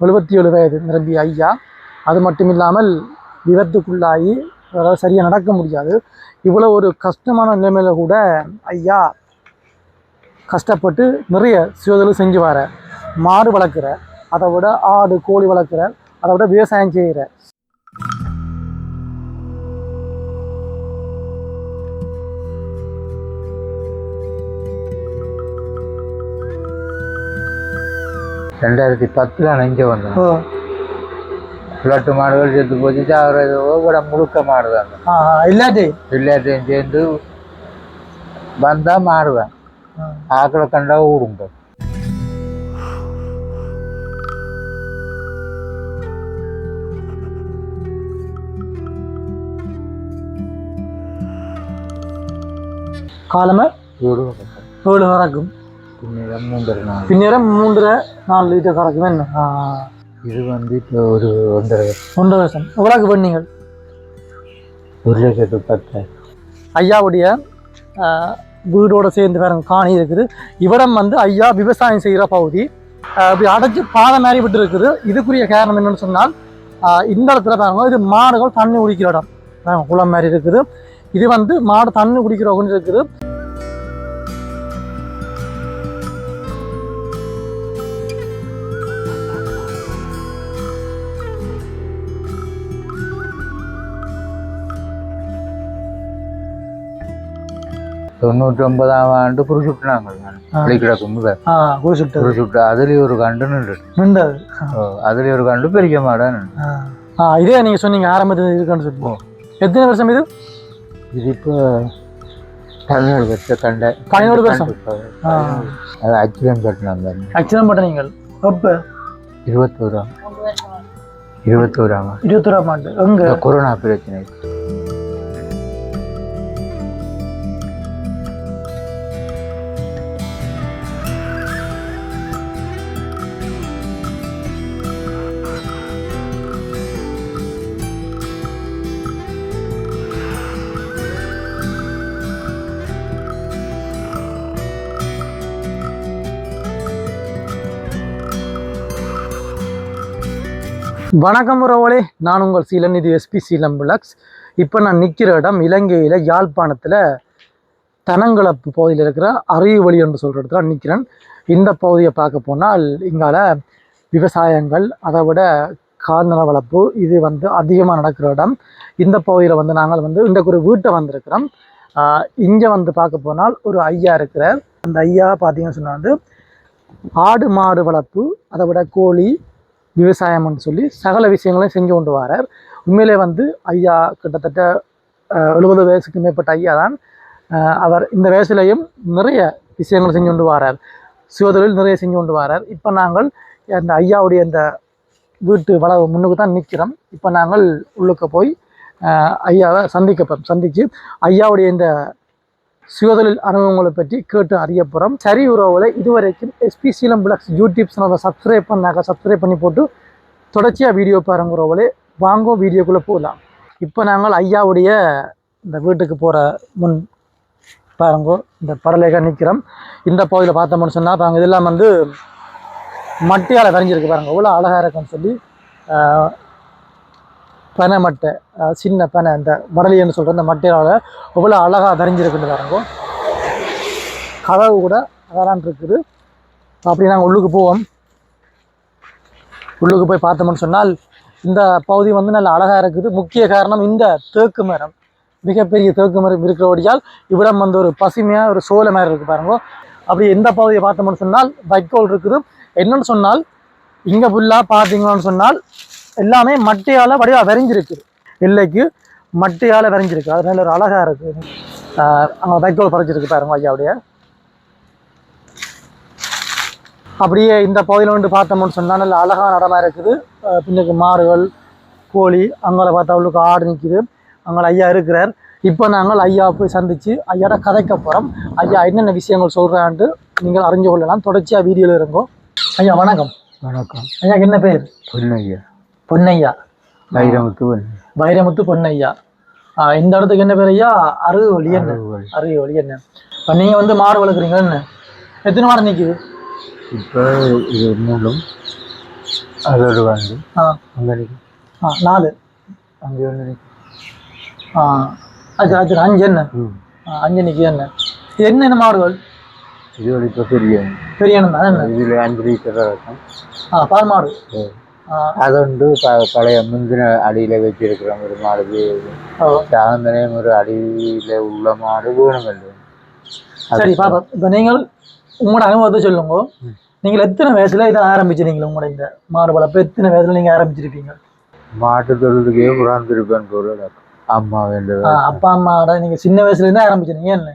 எழுபத்தி ஏழு வயது நிரம்பிய ஐயா. அது மட்டும் இல்லாமல் விபத்துக்குள்ளாகி அதாவது சரியாக நடக்க முடியாது. இவ்வளோ ஒரு கஷ்டமான நிலைமையில கூட ஐயா கஷ்டப்பட்டு நிறைய சுயதொழில் செஞ்சு வர மாடு வளர்க்குற அதை விட ஆடு கோழி வளர்க்குற அதை விட விவசாயம் செய்கிற ரெண்டாயிரத்தி பத்தில் நெஞ்ச வந்தோம். பிளட்டு மாடுகள் செத்து போச்சு. அவர் கூட முழுக்க மாடு தாங்க ஆ, இல்லாட்டி எல்லாத்தையும் சேர்ந்து வந்தா மாடுவேன். ஆக்களை கண்டா ஊடுங்க காலமே? ஏழு கறக்கும் பின்னர் மூன்றரை நாலு லிட்டர் என்ன? ஆ, இது வந்து இப்போ ஒரு ஒன்றரை ஒன்றரை வருஷம். எவ்வளோக்கு பண்ணீங்க ஒரு லட்சத்து பத்து. ஐயாவுடைய வீடோட சேர்ந்து வேற காணி இருக்குது. இவடம் வந்து ஐயா விவசாயம் செய்கிற பகுதி. இப்படி அடைச்சு பாதை மாதிரி விட்டு இருக்குது. இதுக்குரிய காரணம் என்னன்னு சொன்னால் இந்த இடத்துல பாருங்க இது மாடுகள் தண்ணி குடிக்கிற இடம். குளம் மாதிரி இருக்குது. இது வந்து மாடு தண்ணி குடிக்கிற ஒன்று இருக்குது. தொண்ணூற்றி ஒன்பதாம் ஆண்டு குருசுட்டினாங்க. ஆ. கிடக்கும் முதல் குருசுட்டு. அதுலேயும் ஒரு கண்டு நின்று நின்றது அதுலேயும் ஒரு கண்டு பெரிய மாடா நின்று ஆ. இதே நீங்கள் சொன்னீங்க ஆரம்பத்தில் இருக்குன்னு சொல்லி. எத்தனை வருஷம் இது? இது இப்போ பதினேழு வருஷம் கண்ட. பதினோரு வருஷம். ஆ. அது அச்சுதம் கட்டினாங்க பண்ண நீங்கள். எப்போ? இருபத்தோராம். இருபத்தோராம் இருபத்தோராம் ஆண்டு. எங்க? கொரோனா பிரச்சனை. வணக்கம் உறவுகளே. நான் உங்கள் சீலநிதி இது எஸ்பி சீலம் பிளக்ஸ் இப்போ நான் நிற்கிற இடம் இலங்கையில் யாழ்ப்பாணத்தில் தனங்களப்பு பகுதியில் இருக்கிற அறிவுவழி என்று சொல்கிற இடத்துல நிற்கிறேன் இந்த பகுதியை பார்க்க போனால் இங்கால விவசாயங்கள் அதை விட கால்நடை வளர்ப்பு இது வந்து அதிகமாக நடக்கிற இடம். இந்த பகுதியில் வந்து நாங்கள் வந்து இன்றைக்கு ஒரு வீட்டை வந்திருக்கிறோம். இங்கே வந்து பார்க்க போனால் ஒரு ஐயா இருக்கிறார். அந்த ஐயா பார்த்தீங்கன்னு சொன்னால் வந்து ஆடு மாடு வளர்ப்பு அதை விட கோழி விவசாயம்னு சொல்லி சகல விஷயங்களையும் செஞ்சு கொண்டு வரார். உண்மையிலே வந்து ஐயா கிட்டத்தட்ட எழுபது வயசுக்கு மேற்பட்ட ஐயா தான் அவர் இந்த வயசுலேயும் நிறைய விஷயங்கள் செஞ்சு கொண்டு வரார். சுயதொழில் நிறைய செஞ்சு கொண்டு வரார். இப்போ நாங்கள் அந்த ஐயாவுடைய அந்த வீட்டு வளவு முன்னுக்கு தான் நிற்கிறோம். இப்போ நாங்கள் உள்ளுக்க போய் ஐயாவை சந்திக்கப்போம் சந்தித்து ஐயாவுடைய இந்த சுயதொழில் அனுபவங்களை பற்றி கேட்டு அறிய போகிறோம் சரி உறவுல இதுவரைக்கும் எஸ்பி சீலம் பிளக்ஸ் யூடியூப் சேனலை சப்ஸ்கிரைப் பண்ணாக்க சப்ஸ்கிரைப் பண்ணி போட்டு தொடர்ச்சியாக வீடியோ பாருங்க உறவுலே வாங்கோ வீடியோக்குள்ளே போகலாம் இப்போ நாங்கள் ஐயாவுடைய இந்த வீட்டுக்கு போகிற முன் பாருங்கோ இந்த படலேக நிற்கிறோம் இந்த பகுதியில் பார்த்தோம்னு சொன்னால் பாருங்க இதெல்லாம் வந்து மட்டையால் வரைஞ்சிருக்கு பாருங்க. அவ்வளோ அழகாக இருக்குன்னு சொல்லி பனை மட்டை சின்ன பனை இந்த மடலின்னு சொல்கிற அந்த மட்டையால் எவ்வளோ அழகாக வரைஞ்சிருக்குன்னு பாருங்க. கதவு கூட அதான் இருக்குது. அப்படி நாங்கள் உள்ளுக்கு போவோம். உள்ளுக்கு போய் பார்த்தோம்னு சொன்னால் இந்த பகுதி வந்து நல்ல அழகாக இருக்குது. முக்கிய காரணம் இந்த தேக்கு மரம். மிகப்பெரிய தேக்கு மரம் இருக்கிறபடியால் இவ்விடம் வந்து ஒரு பசுமையாக ஒரு சோலை மாதிரி இருக்குது பாருங்க. அப்படி எந்த பகுதியை பார்த்தோம்னு சொன்னால் வைக்கோல் இருக்குது. என்னன்னு சொன்னால் இங்கே ஃபுல்லாக பார்த்தீங்கன்னு சொன்னால் எல்லாமே மட்டையால் வடிவா வரைஞ்சிருக்குது எல்லைக்கு மட்டையால் வரைஞ்சிருக்கு. அதனால ஒரு அழகாக இருக்குது அங்கே வைக்கோல் பறிச்சிருக்கு பாருங்க ஐயாவுடைய அப்படியே. இந்த பகுதியில் வந்து பார்த்தோம்னு சொன்னால் நல்ல அழகான இடமா இருக்குது. பின்னுக்கு மாடுகள் கோழி அங்கே பார்த்தா அவளுக்கு ஆடு நிற்கிது அங்கே ஐயா இருக்கிறார். இப்போ நாங்கள் ஐயா போய் சந்தித்து ஐயாட கதைக்க போகிறோம் ஐயா என்னென்ன விஷயங்கள் சொல்கிறான்ட்டு நீங்கள் அறிஞ்சு கொள்ளலாம். தொடர்ச்சியாக வீடியோவில் இருங்கோ ஐயா வணக்கம். வணக்கம். ஐயாக்கு என்ன பேர்? பொன்னையா. பொன்னையா. வைரமுத்து வைரமுத்து பொன்னையா. இந்த இடத்துக்கு என்ன பேர் ஐயா? அருகு வழி என்ன? அருகு வழி என்ன? இப்போ நீங்கள் வந்து மாடு வளர்க்குறீங்க என்ன? எத்தனை மாடு நிற்கிது இப்போ இது மூணும் அது ஒரு வண்டி ஆ. அங்கே ஆ நாலு. அங்கே ஒன்று ஆ அது அது அஞ்சு என்ன? அஞ்சு நிற்கி என்ன? இது என்னென்ன மாடுகள்? இது இப்போ பெரிய பெரிய என்ன? இதில் அஞ்சு லிட்டர் இருக்கும். ஆ பால் மாடு. ஆ அது வந்து ப பழைய முந்தின அடியில் வச்சிருக்கிற ஒரு மாடு இது. ஓ சாந்தனே ஒரு அடியில் உள்ள மாடு வேணுமில்லை சரி பாப்பா இப்போ நீங்கள் உங்களோட அனுபவத்தை சொல்லுங்க நீங்கள் எத்தனை வயசுல இதை ஆரம்பிச்சிருக்கீங்க உங்களோட இந்த மாடு வளர்ப்பு எத்தனை வயசுல நீங்கள் ஆரம்பிச்சிருப்பீங்க மாட்டு தொழிலுக்கே உணர்ந்திருப்பேன் பொருள் அம்மா வேண்டது ஆ, அப்பா அம்மாவோட நீங்கள் சின்ன வயசுல இருந்து ஆரம்பிச்சிருங்க என்ன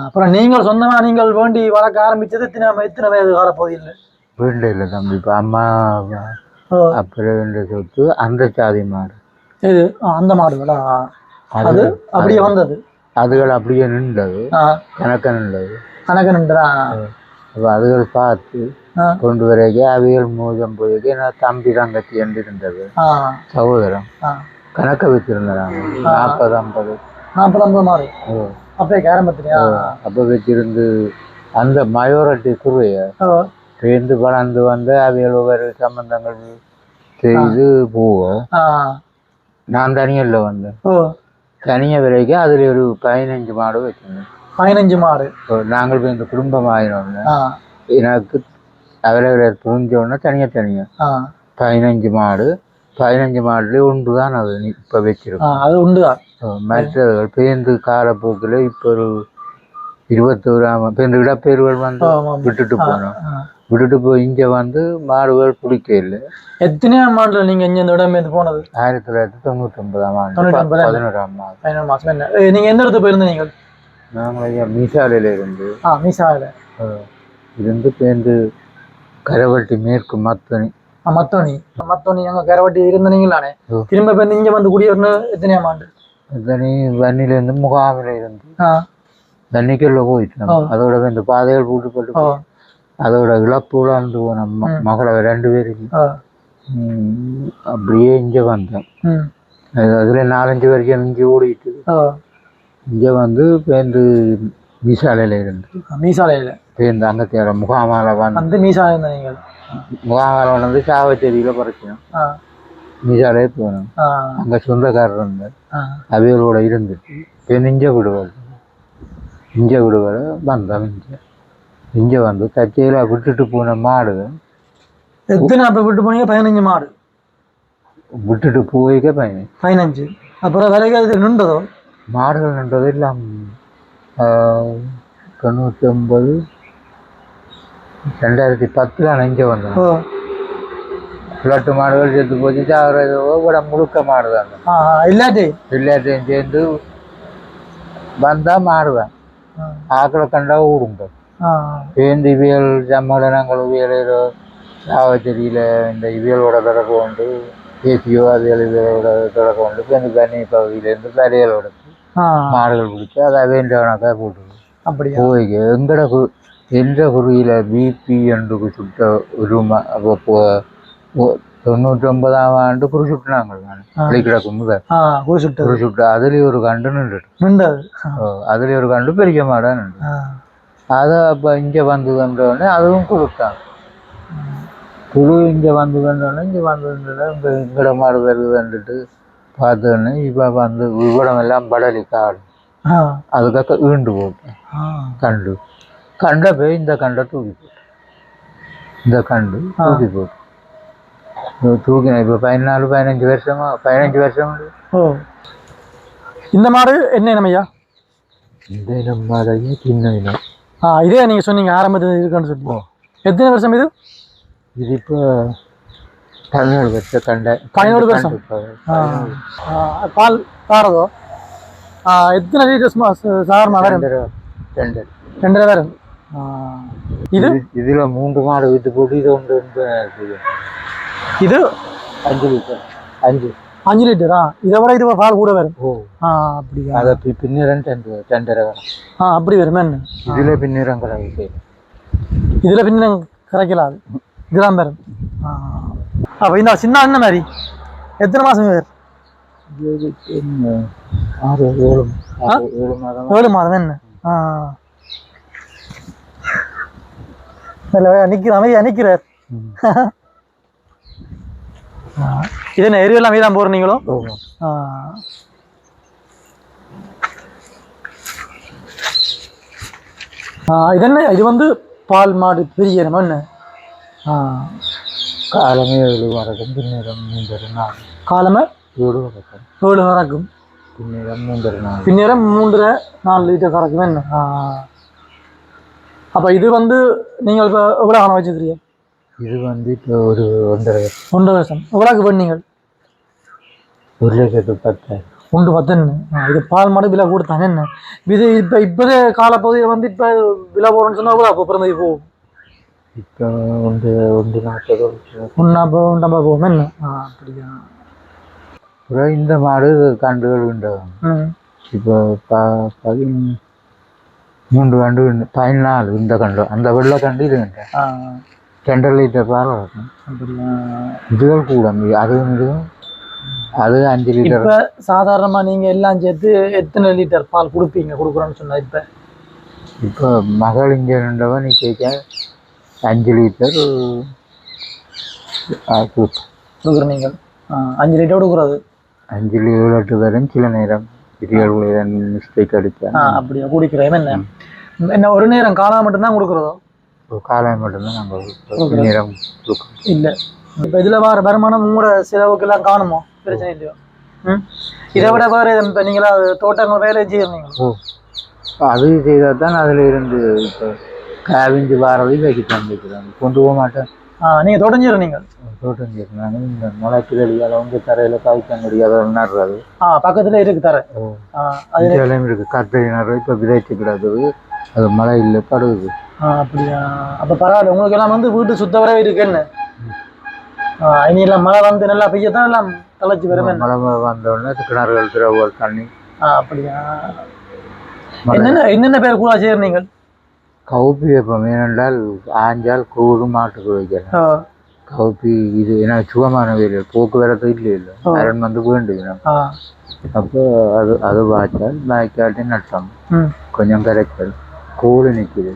அப்புறம் நீங்கள் சொந்தமா நீங்கள் வேண்டி வளர்க்க ஆரம்பிச்சது எத்தனை எத்தனை வயது காலப்பகுதியில் வேண்ட இல்லை தம்பி இப்போ அம்மா அப்புறம் சொத்து அந்த சாதி மாடு. இது அந்த மாடுகளா. அது அப்படியே வந்தது. அதுகள் அப்படியே நின்றது. கணக்க நின்றது. கணக்கு நின்றா அப்போ அதுகள் பார்த்து கொண்டு வரைக்கும் அவைகள் மூதம் போயிட்டு நான் தம்பி தங்கச்சி என்று இருந்தது சகோதரம் கணக்க வச்சிருந்தாங்க. நாற்பது ஐம்பது. நாற்பது ஐம்பது மாடு. அப்பயே ஆரம்பத்துலையா அப்போ வச்சிருந்து அந்த மயோரட்டி குருவைய சேர்ந்து வளர்ந்து வந்து அவைகள் ஒவ்வொரு சம்பந்தங்கள் செய்து போவோம். நான் தனியல்ல வந்தேன். ஓ. தனியாக வரைக்கும் அதில் ஒரு பதினஞ்சு மாடு வச்சிருந்தேன். பதினஞ்சு மாடு. இப்போ நாங்கள் போய் இந்த குடும்பம் ஆயினோம்னா ஆ. எனக்கு அவரை புரிஞ்ச உடனே தனியாக தனியாக பதினஞ்சு மாடு. பதினஞ்சு மாடுலேயே ஒன்று தான் அது இப்போ வச்சிருக்கோம். அது உண்டுதான் மற்றவர்கள் பேருந்து காலப்போக்கில் இப்போ ஒரு இருபத்தோராம் இப்போ இந்த இடப்பெயர்கள் வந்து. விட்டுட்டு போனோம். விட்டுட்டு போய் இங்கே வந்து மாடுகள் பிடிக்க இல்லை எத்தனையாம் மாடல நீங்க இங்க இந்த இடம் போனது? ஆயிரத்தி தொள்ளாயிரத்தி தொண்ணூற்றி ஒன்பதாம் ஆண்டு. பதினோராம் மாதம் பதினொரு மாசம் என்ன? ஏ, நீங்க எந்த இடத்துக்கு போயிருந்த நீங்கள்? நாங்கள் ஐயா மீசாலையில் இருந்து. ஆ மீசாவில அஹ், இருந்து பேருந்து கரவட்டி மேற்கு மத்தனி. மத்தோனி. மத்தோனி அங்க கரவட்டி இருந்தீங்களானே ஓ. திரும்ப இப்ப இங்க வந்து குடியேறணும் எத்தனையாம் ஆண்டு? மத்தனி வன்னிலேருந்து முகாமில் இருந்து. தண்ணிக்குள்ள போயிட்டோம். அதோட இந்த பாதைகள் பூட்டுப்பட்டு ஓ. அதோட இழப்போட அந்த நம்ம மகளை ரெண்டு பேருக்கு. அப்படியே இங்கே வந்தோம். அதுல நாலஞ்சு வரைக்கும் இங்கே ஓடிட்டு. இங்கே வந்து பேருந்து மீசாலையில் இருந்து. மீசாலையில. பேருந்து அங்கத்தையோட முகாமால வந்து. மீசாலை இருந்த நீங்கள்? முகாமால வந்து சாவச்சேரியில் பறிச்சோம் ஆ. மீசாலே போனோம். அங்கே சொந்தக்காரர் இருந்தார். ஆ. அவைகளோட இருந்துட்டு இங்கே விடுவார். இங்கே விடுவார் வந்தோம் இங்கே. இங்கே வந்து தச்சையில் விட்டுட்டு போன மாடு எத்தனை அப்ப விட்டு போனீங்க? பதினஞ்சு மாடு. விட்டுட்டு போய்க்க பையன். பதினஞ்சு. அப்புறம் விலைக்கு அது நின்றதோ? மாடுகள் நின்றது எல்லாம் தொண்ணூற்றி ஒன்பது ரெண்டாயிரத்தி பத்தில் வந்தேன். ஓ. பிளட்டு மாடுகள் செத்து போச்சு. கூட முழுக்க மாடு தான். இல்லாட்டி? எல்லாத்தையும் சேர்ந்து வந்தால் மாடுவேன் ஆக்களை கண்டா ஓடுங்க இவியல் சம்மேளனங்கள் இவியல் சாவச்சேரியில் இந்த இவியலோட தொடர்பு உண்டு ஏசியோ அவியல் இவியலோட தொடர்பு உண்டு இப்போ இந்த கன்னி பகுதியிலேருந்து கரையலோட ஆ. மாடுகள் பிடிச்சி அதை வேண்டிய கணக்காக போட்டுருது அப்படியா? போய் எங்கட கு எந்த குறியில் பிபி என்று சுட்ட ஒரு அப்போ தொண்ணூற்றி ஒன்பதாம் ஆண்டு குறி சுட்டினாங்க. கிடக்கு முதல் ஆ குடிச்சுட்டு குறி சுட்டு அதுலேயும் ஒரு கண்டு நின்றுட்டு. நின்றது. அதுலேயும் ஒரு கண்டு பெரிய மாடாக நின்று அதை அப்போ இங்கே வந்ததுன்றோடனே அதுவும் கொடுத்தான் குழு இங்கே வந்ததுன்றோடனே இங்கே வந்ததுன்றோடனே இங்கே இங்கட மாடு வருதுன்னுட்டு பார்த்தோன்னே இப்போ வந்து இவ்விடம் எல்லாம் படலி காடு அதுக்காக ஈண்டு போட்டேன் கண்டு. கண்டை போய் இந்த கண்டை தூக்கி போட்டு. இந்த கண்டு தூக்கி போட்டு. தூக்கின இப்போ பதினாலு பதினஞ்சு வருஷமா பதினஞ்சு வருஷம். ஓ. இந்த மாடு என்ன இனமையா இந்த இனம் மாடையே சின்ன இனம்? இதே நீங்கள் சொன்னீங்க ஆரம்பத்தில் இருக்குன்னு சொல்லி. எத்தனை வருஷம் இது? இது இப்போ பதினேழு வருஷம் கண்டை பதினேழு வருஷம்? பால் தாரதோ எத்தனை லிட்டர்ஸ் சாதாரணமாக வரும் ரெண்டரை ரெண்டரை. ஆ, இது? இது இதுல மூன்று மாடு விட்டு போட்டு இது ஒன்று இது. அஞ்சு லிட்டர் அஞ்சு. அஞ்சு லிட்டரா? இதை விட இது பால் கூட வரும். ஓ. ஆ அப்படியா? அதை பின்னிரம் ரெண்டு ரெண்டரை வரும். ஆ அப்படி வரும் என்ன? இதுல பின்னிரம் கலவை இதில் பின்ன கரைக்கலாது. இதெல்லாம் வரும். ஆ. அப்போ இந்த சின்ன அண்ணன் மாதிரி எத்தனை மாதம் வேறு ஆறு ஏழு ஏழு மாதம். ஏழு மாதம் என்ன? ஆ. நல்ல நிற்கிற அமைதியா நிற்கிறார் இது என்ன எருவெல்லாம் தான் போடுறீங்களோ? ஓ ஆ. ஆ, இது என்ன? இது வந்து பால் மாடு பெரிய நம்ம என்ன காலமே ஏழு வரைக்கும் பின்னேரம் மூன்றரை நாள் காலமே? ஏழு வரைக்கும். ஏழு கறக்கும் பின்னேரம் மூன்றரை நாள் பின்னேரம் மூன்றரை நாலு லிட்டர் கறக்கும் என்ன. அப்ப இது வந்து நீங்கள் இப்போ எவ்வளோ காலம் வச்சுக்கிறீங்க இது வந்து இப்போ ஒரு ஒன்றரை ஒன்றரை வருஷம். எவ்வளோக்கு பண்ணீங்க ஒரு லட்சத்து பத்தாயிரம் ஒன்று பத்துன்னு இது பால் மாடு விலை கொடுத்தாங்க என்ன? இது இப்போ இப்போதே காலப்பகுதியில் வந்து இப்போ விலை போகிறோன்னு சொன்னால் எவ்வளோ அப்போ பிறந்தது போகும் இப்போ ஒன்று ஒன்று நாற்பது வருஷம். ஒன்றா ஒன்றா போகும் என்ன? ஆ அப்படியா. அப்புறம் இந்த மாடு கண்டுகள் உண்டாகும் இப்போ ப பதி மூன்று கண்டு உண்டு. பதினாலு இந்த கண்டு அந்த வெள்ளை கண்டு இது கண்டு. ரெண்டரை லிட்டர் பால் அப்படியா இதுகள் கூட மீ- அதுவும் இதுவும் அது அஞ்சு லிட்டர் இப்போ சாதாரணமாக நீங்கள் எல்லாம் சேர்த்து எத்தனை லிட்டர் பால் கொடுப்பீங்க கொடுக்குறோன்னு சொன்னா இப்போ இப்போ மகள் இங்கே இருந்தவன் நீ கேட்க அஞ்சு லிட்டர். கொடுக்குற நீங்கள் அஞ்சு லிட்டர் கொடுக்குறது அஞ்சு எட்டு வரும் சில நேரம் மிஸ்டேக் ஆ அப்படியா குடிக்கிறேன் என்ன என்ன ஒரு நேரம் காலா மட்டும்தான் கொடுக்குறதோ காலை மட்டும்தான் நாங்கள் நேரம் இல்லை. இப்போ இதில் வர வருமானம் உங்களோட செலவுக்கெல்லாம் காணுமோ? பிரச்சனை இல்லையோ? ம்? இதை விட வேறு இப்போ நீங்களா தோட்டங்கள் வேலை செய்யறீங்க ஓ. அது செய்தால் தான் அதில் இருந்து இப்போ காவிஞ்சு வாரவை வைக்க தந்துக்கிறோம் கொண்டு போக மாட்டேன். ஆ நீங்கள் தொடஞ்சிரு நீங்கள் தோட்டம் செய்யறாங்க இந்த முளைக்கு அடியால் வந்து தரையில் காய்க்க முடியாத நடுறது. ஆ பக்கத்தில் இருக்கு தர. ஓ. ஆ அது இருக்கு. கத்திரி நடுறது இப்போ விதைச்சு கிடக்குது அது மழை இல்லை படுகுது ஆ அப்படியா? அப்போ பரவாயில்ல உங்களுக்கு எல்லாம் வந்து வீட்டு சுத்தவரவே இருக்கு என்ன? இனி எல்லாம் மழை வந்து நல்லா பெய்யத்தான் எல்லாம் தலைச்சு வரும் மழை வந்த உடனே கிணறுகள் திரவல் தண்ணி. அப்படியா. என்னென்ன என்னென்ன பேர் கூட செய்யற நீங்கள்? கவுப்பி வைப்போம் ஏனென்றால் ஆஞ்சால் கூடு மாட்டுக்கு வைக்கிறேன். கவுப்பி இது ஏன்னா சுகமான வேலை போக்குவரத்து இல்லை. இல்லை அரண் வந்து வேண்டுகிறோம் அப்போ அது அது வாய்ச்சால் வாய்க்காட்டி நட்டம் கொஞ்சம் கரைக்கல். கோழி நிற்குது.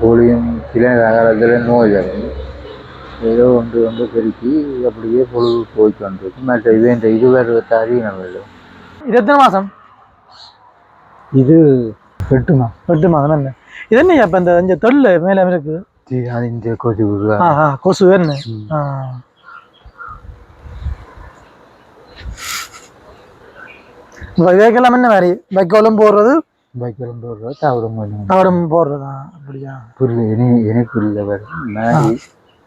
கோழியும் சில காலத்தில் நோய் வரும். ஏதோ ஒன்று வந்து பெருக்கி அப்படியே பொழுது போய்க்கு வந்திருக்கு மற்ற இது இந்த அறியணும் வேணும் இது எத்தனை மாதம்? இது வெட்டுமா எட்டு மாதம் என்ன? இது என்ன இப்போ இந்த இந்த தொழில் மேலே இருக்குது அது இந்த விடுவா ஆ ஆ கொசு என்ன? ஆ. வைக்கலாம் என்ன மாதிரி? வைக்கோலும் போடுறது வைக்கலாம் போடுறா தவிரம் கொஞ்சம் தவடம் போடுறதா? அப்படியா? புல்லு இனி இனி புல்ல வரும் மேரி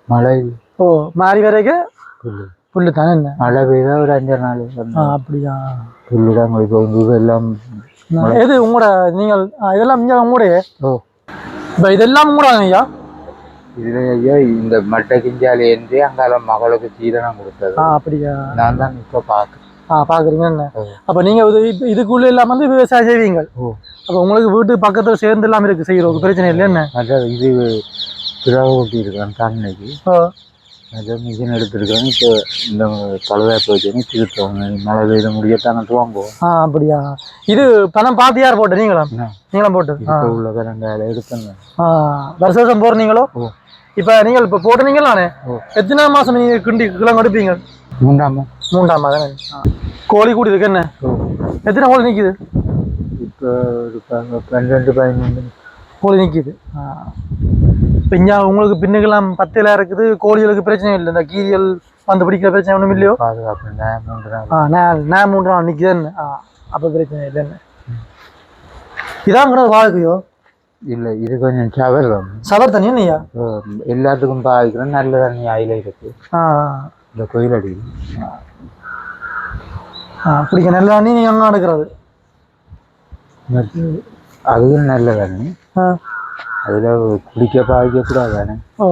மழை. ஓ மாறி வரைக்கும் புல்லு புல்லு தானே என்ன? மழை பெய்தா ஒரு அஞ்சாறு நாள் அப்படியா? புல்லு தான் இதெல்லாம் நான் எது உங்களோட நீங்கள் இதெல்லாம் இங்கே உங்களுடைய? ஓ. இப்போ இதெல்லாம் உங்களோட ஐயா? இதுல ஐயா இந்த மட்டை கிஞ்சாலி ஏந்தி அங்கால மகளுக்கு சீதனம் கொடுத்தது. அப்படியா? நான் தான் இப்ப பார்க்க ஆ பார்க்குறீங்க என்ன? ஓ. அப்போ நீங்கள் இது இதுக்குள்ளே இல்லாமல் வந்து விவசாயம் செய்வீங்க அப்போ உங்களுக்கு வீட்டு பக்கத்தில் சேர்ந்து இல்லாமல் இருக்குது செய்கிறோம் பிரச்சனை இல்லை என்ன? அதான் இது பிறகு ஊட்டி இருக்கான் அதை மிஷின் எடுத்திருக்கேன் இப்போ இந்த பழுதாப்பு வச்சுன்னு திருத்தவங்க மழை பெய்த முடியத்தானே துவங்குவோம் ஆ அப்படியா? இது பணம் பார்த்து யார் போட்டு நீங்களா? என்ன நீங்களும் போட்டு உள்ள கரண்டால எடுத்தேன். ஆ. வருஷ வருஷம் போடுறீங்களோ? ஓ. இப்போ நீங்கள் இப்போ போட்டுனீங்களா நானே. எத்தனை மாதம் நீங்கள் கிண்டி கிழங்கு எடுப்பீங்க? மூன்றாமா மூன்றாம் மாதம் கோழி கூடி இருக்கு என்ன? எத்தனை கோழி நிற்கிது இப்போ ஒரு ப- பன்னிரெண்டு பதிமூணு. கோழி நிற்கிது இப்போ இங்கே உங்களுக்கு பின்னுக்கெல்லாம் பத்தில இருக்குது கோழிகளுக்கு பிரச்சனை இல்லை. இந்த கீரியல் வந்து பிடிக்கிற பிரச்சனை ஒன்றும் இல்லையோ? பாதுகாப்பு நான் மூன்று நாள் ஆ நான் நான் மூன்று நாள் ஆ அப்போ பிரச்சனை இல்லைன்னு. இதான் கூட வாழ்க்கையோ? இல்லை இது கொஞ்சம் சவரம் சவர் தண்ணி இல்லையா எல்லாத்துக்கும் பாவிக்கிறோம் நல்ல தண்ணி ஆயில இருக்கு. இந்த கோயில் அடி பிடிக்க நல்ல தண்ணி நீங்கள் அங்கே எடுக்கிறது. அதுவும் நல்ல தண்ணி. அதில் குடிக்க பாவிக்க கூடாது தானே. ஓ.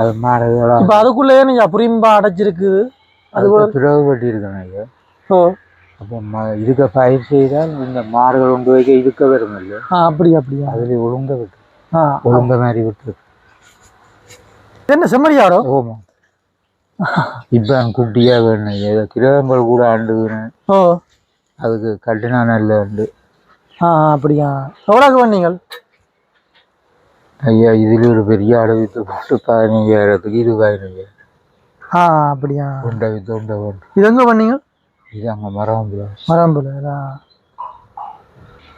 அது மாடுகளா இப்போ அதுக்குள்ளேயே நீங்கள் புரியும்பா அடைச்சிருக்குது அது பிறகு வெட்டி இருக்கணும் ஐயா. ஓ. அப்போ ம இதுக்க பயிர் செய்தால் இந்த மாடுகள் கொண்டு வைக்க இதுக்க வரும் இல்லை ஆ அப்படி அப்படியா அதில் ஒழுங்க விட்டு. ஆ. ஒழுங்க மாதிரி விட்டு. என்ன செம்மறியாடோ ஓமா. இப்போ குட்டியாக வேணும். ஏதோ கிரகங்கள் கூட ஆண்டுகிறேன் ஓ. அதுக்கு கட்டினா நல்ல உண்டு. ஆ அப்படியா? எவ்வளோக்கு பண்ணீங்கள் ஐயா இதில் ஒரு பெரிய அடவித்து போட்டு பதினஞ்சாயிரத்துக்கு இது பதினஞ்சாயிரம் ஆ அப்படியா? உண்டை தொண்டை ஒன்று இது எங்கே பண்ணீங்க இது அங்கே மரம் மரம்புல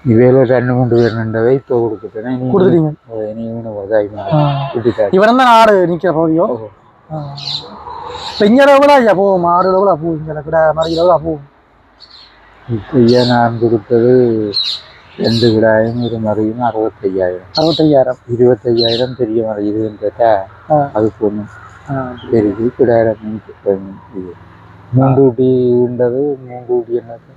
இவையில ரெண்டு மூன்று பேர் நின்றவை இப்போ கொடுத்துட்டேன் ஆ. இவன் தான் ஆடு நிற்கிற பகுதியோ இப்போ இங்கே எவ்வளோ ஐயா போகும் ஆறு எவ்வளோ போகும் இங்கே கூட மாதிரி எவ்வளோ போகும் இப்போ ஏன் நான் கொடுத்தது ரெண்டு கிடாயும் ஒரு மறையும் அறுபத்தையாயிரம் அறுபத்தையாயிரம் இருபத்தையாயிரம் பெரிய மரம் ஆ. அதுக்கு ஒன்று ஆ பெருகி கிடாயிரம் இது மூன்று குட்டின்றது மூன்று குட்டி என்னது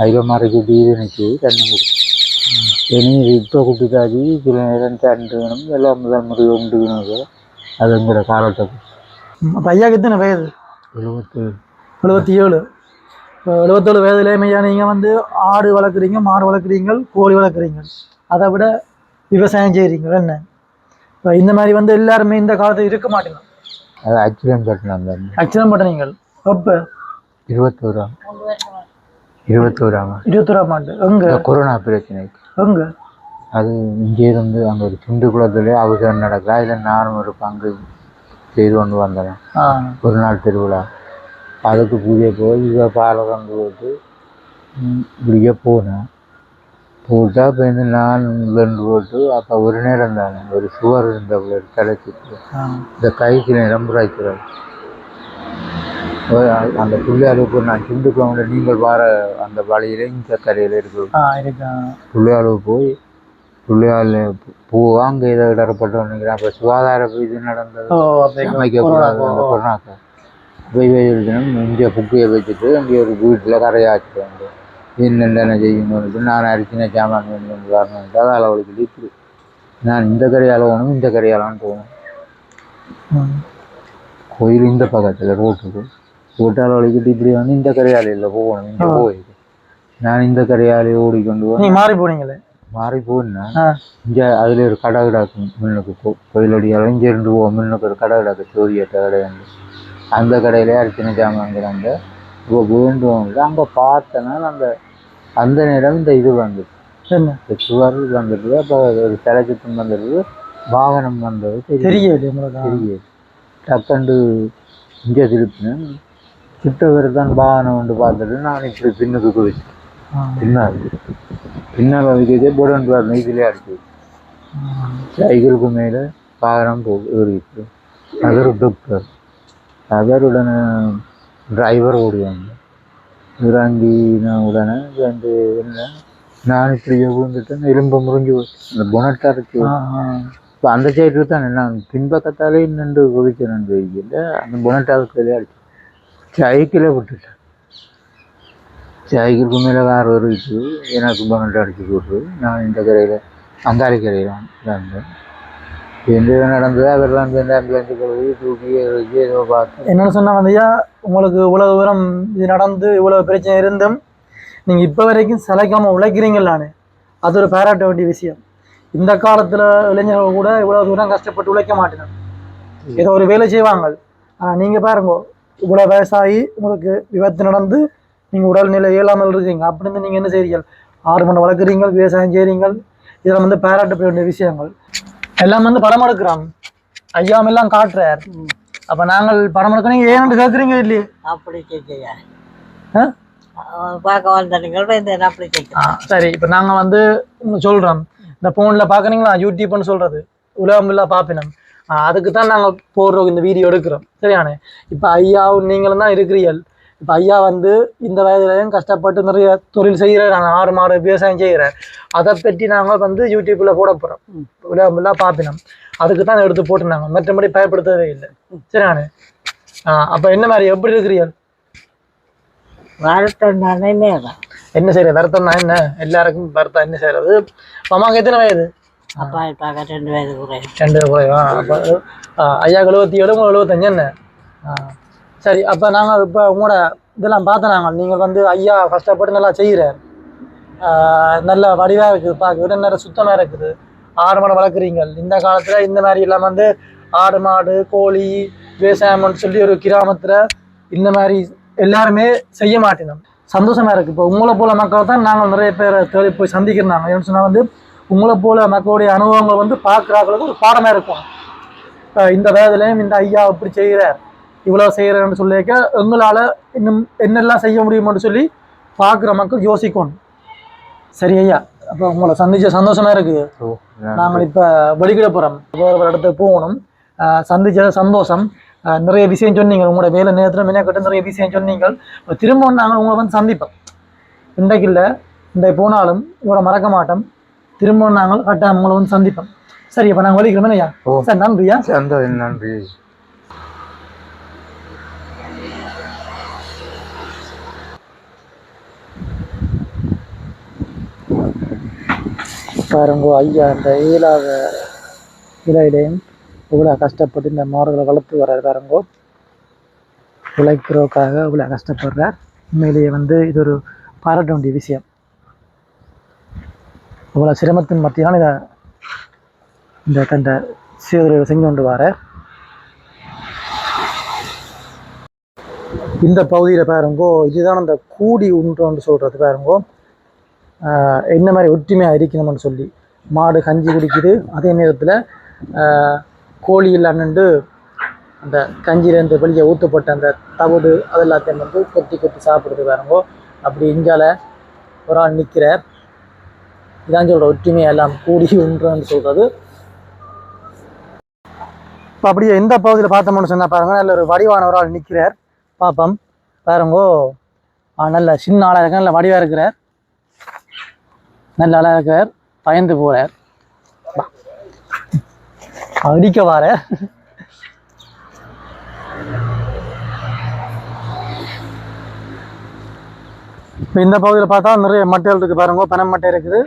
அதில் மறை குட்டி இது எனக்கு ரெண்டு குட்டி இனி இப்போ குட்டி காதி சில நேரம் ரெண்டு வேணும் எல்லாம் முதல் முறை ஒன்று வேணும் அதுங்கிற காலத்துக்கு அப்போ ஐயாக்கு எத்தனை வயது? எழுபத்தேழு எழுபத்தி ஏழு இப்போ எழுபத்தேழு வயதுல ஐயா நீங்கள் வந்து ஆடு வளர்க்குறீங்க மாடு வளர்க்குறீங்க கோழி வளர்க்குறீங்க. அதை விட விவசாயம் செய்கிறீங்க என்ன? இப்போ இந்த மாதிரி வந்து எல்லாருமே இந்த காலத்தில் இருக்க மாட்டேங்க அது ஆக்சிடென்ட் கட்டினாங்க ஆக்சிடென்ட் பண்ணுறீங்க எப்போ இருபத்தோராம். இருபத்தோராம்? இருபத்தொராம் ஆண்டு. எங்கே? கொரோனா பிரச்சனைக்கு. எங்கே? அது இங்கே இருந்து அங்கே ஒரு துண்டு குளத்துல அவசரம் நடக்குதா. இல்லை நானும் ஒரு பங்கு செய்து கொண்டு வந்தேன். ஒரு நாள் திருவிழா. அதுக்கு பூஜை போய் இவ பாலை கொண்டு போட்டு இப்படியே போனேன். போட்டா இப்போ இந்த நான் ரெண்டு போட்டு அப்போ ஒரு நேரம் தானே. ஒரு சுவர் இருந்த தலைச்சிட்டு இந்த கைக்கு நேரம் புறாய்க்கிறார் அந்த பிள்ளையாளுக்கு நான் சிந்துக்குள்ள நீங்கள் வார அந்த வழியில இந்த கரையில் இருக்கு ஆ இருக்கா? பிள்ளையாளு போய் பிள்ளையாள் பூவா அங்கே இதை இடப்பட்டு நினைக்கிறேன். அப்போ சுகாதார இது நடந்தது. அமைக்கக்கூடாது அந்த கொரோனாக்கு. போய் வைக்கணும் இங்கே புக்கையை வச்சுட்டு அங்கே ஒரு வீட்டில் கரையாச்சுட்டு என்னென்ன செய்யணும்னு நான் அரிசின சாமான் வேணும் வரணும். அதால் அவளுக்கு நான் இந்த கரையால் போகணும் இந்த கரையாலான்னு போகணும். கோயில் இந்த பக்கத்தில் ரோட்டுக்கு ரோட்டால் வலிக்கிட்டு இப்படி வந்து இந்த கரையாலையில் போகணும் இந்த. கோயில் நான் இந்த கரையாலே ஓடிக்கொண்டு போய் மாறி போனீங்களே? மாறி போனேன் ஆ. இங்கே அதில் ஒரு கடை கிடாக்கு முன்னுக்கு போ. கோயிலடி இங்கே இருந்து போ முன்னுக்கு ஒரு கடை கிடாக்கு சோரியட்ட கடை அந்த கடையிலே அரிசின ஜாமான்கிறாங்க இப்போ வேண்டும். அங்கே பார்த்தேன்னா அந்த அந்த நேரம் இந்த இது என்ன? இந்த சுவர் வந்துடுது அப்போ ஒரு தலைச்சுத்தம் வந்துடுது வாகனம் வந்தது உங்களுக்கு? தெரியுது. டக்கண்டு இங்கே திருப்பினேன். கிட்டவர் தான் வாகனம் வந்து பார்த்துட்டு நான் இப்படி பின்னுக்கு குதிச்சேன். பின்னால். பின்னால் வைக்கிறதே புடன் வரணும் இதிலே அடிச்சு சைக்கிளுக்கு மேலே வாகனம் போ ஏறிட்டு அதர் டாக்டர் அதருடனே டிரைவர் ஓடுவாங்க இறங்கின உடனே வந்து என்ன நான் இப்படியே விழுந்துட்டேன். எலும்பு முறிஞ்சு போச்சு. அந்த புனட்டா இருக்கு இப்போ அந்த சைடு தான் நான் பின்பக்கத்தாலே நின்று குதிக்கிறேன் வெயில்ல அந்த புனட்டாவுக்கு அடிச்சு. சைக்கிளை விட்டுட்டேன். சைக்கிளுக்கு மேலே கார் வருச்சு எனக்கு புனட்டை அடிச்சு போட்டு நான் இந்த கரையில் அங்காளி கரையில் இருந்தேன் எந்த நடந்தது அவர் இந்த ஆம்புலன்ஸுக்கு கழுவி தூக்கி வச்சு ஏதோ பார்த்து என்னன்னு சொன்னால் வந்தியா உங்களுக்கு இவ்வளவு தூரம் இது நடந்து இவ்வளவு பிரச்சனை இருந்தும் நீங்க இப்ப வரைக்கும் சளைக்காம உழைக்கிறீங்களானே. அது ஒரு பாராட்ட வேண்டிய விஷயம். இந்த காலத்துல இளைஞர்கள் கூட இவ்வளவு தூரம் கஷ்டப்பட்டு உழைக்க மாட்டேன் ஏதோ ஒரு வேலை செய்வாங்க. ஆனா நீங்க பாருங்க இவ்வளவு வயசாகி உங்களுக்கு விபத்து நடந்து நீங்க உடல்நிலை இயலாமல் இருக்கீங்க. அப்படின்னு நீங்க என்ன செய்றீங்க? ஆறு மணி வளர்க்குறீங்க விவசாயம் செய்றீங்க இதெல்லாம் வந்து பாராட்ட வேண்டிய விஷயங்கள். எல்லாம் வந்து படம் எடுக்கிறாங்க ஐயாம் எல்லாம் காட்டுறார். அப்ப நாங்கள் படம் எடுக்கணும் ஏன்னு கேட்குறீங்க இல்லையே? அப்படி கேட்கையா? பார்க்க வந்த நீங்கள் வந்து என்ன அப்படி ஆ, கேட்க சரி இப்போ நாங்கள் வந்து சொல்கிறோம் இந்த ஃபோனில் பார்க்குறீங்களா யூடியூப்னு சொல்கிறது உலகம் இல்லா பாப்பினம். ஆ, அதுக்கு தான் நாங்கள் போடுறோம் இந்த வீடியோ எடுக்கிறோம். சரியானே? இப்போ ஐயாவும் நீங்களும் தான் இருக்கிறீர்கள். இப்போ ஐயா வந்து இந்த வயதுலையும் கஷ்டப்பட்டு நிறைய தொழில் செய்கிறார் ஆறு மாடு விவசாயம் செய்கிறார் அதை பற்றி நாங்கள் வந்து யூடியூப்பில் போட போகிறோம் உலகம் இல்லா பாப்பினம் அதுக்கு தான் எடுத்து போட்டுருந்தாங்க. மற்றபடி பயப்படுத்தவே இல்லை. சரியானே அப்போ என்ன மாதிரி எப்படி இருக்கிறீர்கள்? தானே நேரம் என்ன செய்யறது வருத்தம் தான் என்ன? எல்லாருக்கும் வருத்தம் என்ன செய்யறது? அம்மாவுக்கு எத்தனை வயது? அப்பா பார்க்க ரெண்டு வயது குறை ரெண்டு குறைவா? அப்போ ஐயா எழுபத்தி ஏழு உங்க எழுபத்தஞ்சு என்ன? ஆ, சரி அப்போ நாங்கள் இப்போ உங்களோட இதெல்லாம் பார்த்து நாங்கள் நீங்கள் வந்து ஐயா கஷ்டப்பட்டு நல்லா செய்கிறார் நல்ல வடிவாக இருக்குது பார்க்க நிறைய சுத்தமாக இருக்குது. ஆடு மாடு வளர்க்குறீங்க. இந்த காலத்தில் இந்த மாதிரி எல்லாம் வந்து ஆடு மாடு கோழி விவசாயம்னு சொல்லி ஒரு கிராமத்தில் இந்த மாதிரி எல்லாருமே செய்ய மாட்டேனோம். சந்தோஷமாக இருக்குது இப்போ உங்களை போல மக்கள் தான் நாங்கள் நிறைய பேர் தேடி போய் சந்திக்கிறாங்க ஏன்னு சொன்னால் வந்து உங்களை போல மக்களுடைய அனுபவங்கள் வந்து பார்க்குறாங்களுக்கு ஒரு பாடமாக இருக்கும். இந்த வயதுலையும் இந்த ஐயா இப்படி செய்கிறார் இவ்வளோ செய்கிறேன்னு சொல்லியிருக்க எங்களால் இன்னும் என்னெல்லாம் செய்ய முடியும்னு சொல்லி பார்க்குற மக்கள் யோசிக்கணும். சரி ஐயா அப்போ உங்களை சந்திச்ச சந்தோஷமா இருக்குது நாங்கள் இப்போ வெளிக்கிட போகிறோம் ஒரு இடத்துக்கு போகணும். சந்திச்சது சந்தோஷம். நிறைய விஷயம் சொன்னீங்க. உங்களோட வேலை நேரத்தில் மினக்கிட்ட நிறைய விஷயம் சொன்னீங்க. இப்ப திரும்ப நாங்கள் உங்களை வந்து சந்திப்போம். இன்றைக்கு இல்லை இன்றைக்கு போனாலும் இவரை மறக்க மாட்டோம். திரும்ப நாங்கள் கட்டாயம் உங்களை வந்து சந்திப்போம். சரி அப்போ நாங்கள் வெளிக்கிறோமே ஐயா. சார் நன்றியா? நன்றி. பாருங்கோ ஐயா இந்த இயலாத இலையிலையும் இவ்வளோ கஷ்டப்பட்டு இந்த மாடுகளை வளர்த்து வர்றாரு பாருங்கோ. உழைக்கிறோக்காக இவ்வளோ கஷ்டப்படுறார். உண்மையிலேயே வந்து இது ஒரு பாராட்ட வேண்டிய விஷயம். இவ்வளோ சிரமத்தின் மத்தியான இதை இந்த கண்ட சீதரை செஞ்சு கொண்டு வர. இந்த பகுதியில் பாருங்கோ இதுதான் அந்த கூடி உண்டுன்னு சொல்கிறது பாருங்கோ. என்ன மாதிரி ஒற்றுமையாக இருக்கணும்னு சொல்லி. மாடு கஞ்சி குடிக்குது. அதே நேரத்தில் கோழி இல்லாண்டு அந்த கஞ்சியிலேருந்து வெளியே ஊற்றப்பட்ட அந்த தவிடு அது எல்லாத்தையும் வந்து கொத்தி கொத்தி சாப்பிடுது பாருங்கோ. அப்படி இஞ்சால ஒரு ஆள் நிற்கிறார் இதான் சொல்கிற ஒற்றுமையை எல்லாம் கூடி உண்டுன்னு சொல்கிறது இப்போ அப்படியே எந்த பகுதியில் பார்த்தோம்னு சொன்னால் பாருங்க நல்ல ஒரு வடிவான ஒரு ஆள் நிற்கிறார் பாப்பம் பாருங்கோ. நல்ல சின்ன ஆளாக இருக்க நல்ல வடிவாக இருக்கிறார். நல்ல ஆளாக இருக்கார் பயந்து போகிறார் அடிக்க வார. இப்போ இந்த பகுதியில் பார்த்தா நிறைய மட்டைகள் இருக்குது பாருங்க பனை மட்டை இருக்குது.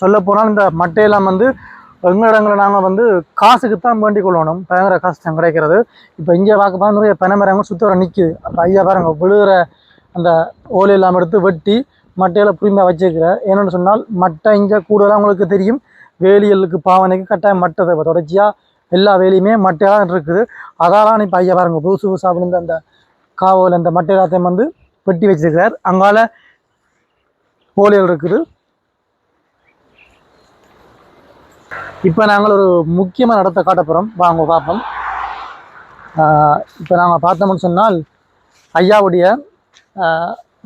சொல்ல போனால் இந்த மட்டையெல்லாம் வந்து எங்களிடங்களை நாங்கள் வந்து காசுக்கு தான் வேண்டிக் கொள்ளணும். பயங்கர கஷ்டம் கிடைக்கிறது. இப்போ இங்கே பார்க்க பார்த்தா நிறைய பனை மரங்கள் சுற்றி வர நிற்குது அப்போ ஐயா பாருங்க விழுகிற அந்த ஓலையெல்லாம் எடுத்து வெட்டி மட்டையில் புரிமையாக வச்சிருக்கிறார் ஏன்னு சொன்னால் மட்டை இங்கே கூடுதலாக உங்களுக்கு தெரியும். வேலியலுக்கு பாவனைக்கு கட்டாயம் மட்டை தேவை. தொடர்ச்சியாக எல்லா வேலையுமே மட்டையாக தான் இருக்குது. அதெல்லாம் இப்போ ஐயா பாருங்க புதுசு புதுசாக விழுந்த அந்த காவல் அந்த மட்டை எல்லாத்தையும் வந்து வெட்டி வச்சிருக்கிறார். அங்கால போலியல் இருக்குது. இப்போ நாங்கள் ஒரு முக்கியமான இடத்த காட்ட போகிறோம் வாங்க பார்ப்போம். இப்போ நாங்கள் பார்த்தோம்னு சொன்னால் ஐயாவுடைய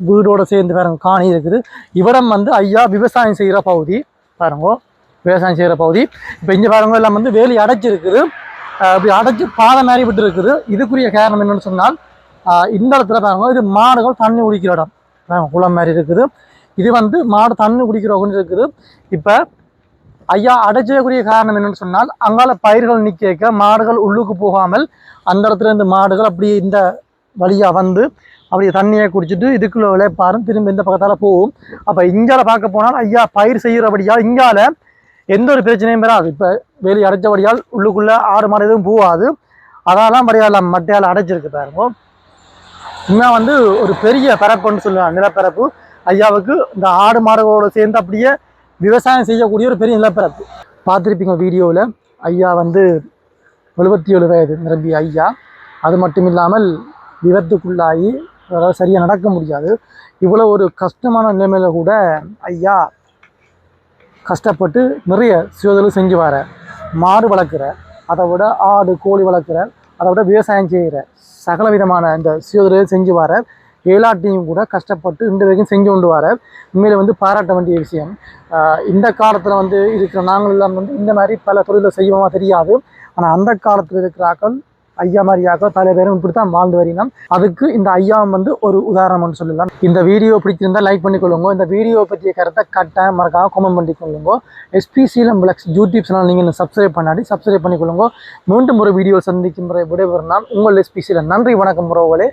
வீடோட சேர்ந்து பாருங்க காணி இருக்குது. இவ்விடம் வந்து ஐயா விவசாயம் செய்கிற பகுதி. பாருங்கோ விவசாயம் செய்கிற பகுதி. இப்போ இங்கே பாருங்க எல்லாம் வந்து வேலி அடைச்சிருக்குது இப்படி அடைச்சி பாதை மாதிரி விட்டு இருக்குது இதுக்குரிய காரணம் என்னன்னு சொன்னால் இந்த இடத்துல பாருங்க இது மாடுகள் தண்ணி குடிக்கிற இடம். குளம் மாதிரி இருக்குது. இது வந்து மாடு தண்ணி குடிக்கிற ஒன்று இருக்குது. இப்போ ஐயா அடைச்சக்கூடிய காரணம் என்னன்னு சொன்னால் அங்கால பயிர்கள் நிற்க மாடுகள் உள்ளுக்கு போகாமல் அந்த இடத்துல இருந்து மாடுகள் அப்படியே இந்த வழியாக வந்து அப்படியே தண்ணியை குடிச்சிட்டு இதுக்குள்ளே விளைப்பாரும். திரும்ப இந்த பக்கத்தால் போகும். அப்போ இங்கால பார்க்க போனால் ஐயா பயிர் செய்கிறபடியால் இங்கால எந்த ஒரு பிரச்சனையும் வராது. இப்போ வேலி அடைச்சபடியால் உள்ளுக்குள்ளே ஆறு மாடு எதுவும் போகாது. அதெல்லாம் படியால் மட்டையால் அடைச்சிருக்கு பாருங்க. இன்னும் வந்து ஒரு பெரிய பரப்புன்னு சொல்லுவாங்க. நிலப்பரப்பு. ஐயாவுக்கு இந்த ஆடு மாடுகளோடு சேர்ந்து அப்படியே விவசாயம் செய்யக்கூடிய ஒரு பெரிய நிலப்பரப்பு. பார்த்துருப்பீங்க வீடியோவில் ஐயா வந்து எழுபத்தி ஏழு வயது நிரம்பிய ஐயா. அது மட்டும் இல்லாமல் விபத்துக்குள்ளாகி அதாவது சரியாக நடக்க முடியாது. இவ்வளோ ஒரு கஷ்டமான நிலைமையில் கூட ஐயா கஷ்டப்பட்டு நிறைய சுயதொழில் செஞ்சு வர மாடு வளர்க்குற அதை விட ஆடு கோழி வளர்க்குற அதை விட விவசாயம் செய்கிற சகல விதமான இந்த சுயதொழில் செஞ்சு வர ஏலாட்டையும் கூட கஷ்டப்பட்டு இன்று வரைக்கும் செஞ்சு கொண்டு வர உண்மையில வந்து பாராட்ட வேண்டிய விஷயம். இந்த காலத்தில் வந்து இருக்கிற நாங்கள் எல்லாம் வந்து இந்த மாதிரி பல தொழிலை செய்வோமா தெரியாது. ஆனால் அந்த காலத்தில் இருக்கிற ஆக்கள் ஐயா மாதிரியாக ஆக்கள் பல பேரும் இப்படி தான் வாழ்ந்து வரணும் அதுக்கு இந்த ஐயாவும் வந்து ஒரு உதாரணம்னு சொல்லலாம் இந்த வீடியோ பிடிச்சிருந்தா லைக் பண்ணிக்கொள்ளுங்க. இந்த வீடியோ பற்றிய கருத்தை கட்டாயம் மறக்காம கமெண்ட் பண்ணிக்கொள்ளுங்க. SP Seelam flex YouTube channel நீங்கள் சப்ஸ்கிரைப் பண்ணாடி சப்ஸ்கிரைப் பண்ணிக்கொள்ளுங்க. மீண்டும் ஒரு வீடியோ சந்திக்கும் முறை விடைபெறும் நான் உங்கள் எஸ்பிசியில் நன்றி வணக்கம் உறவுகளே.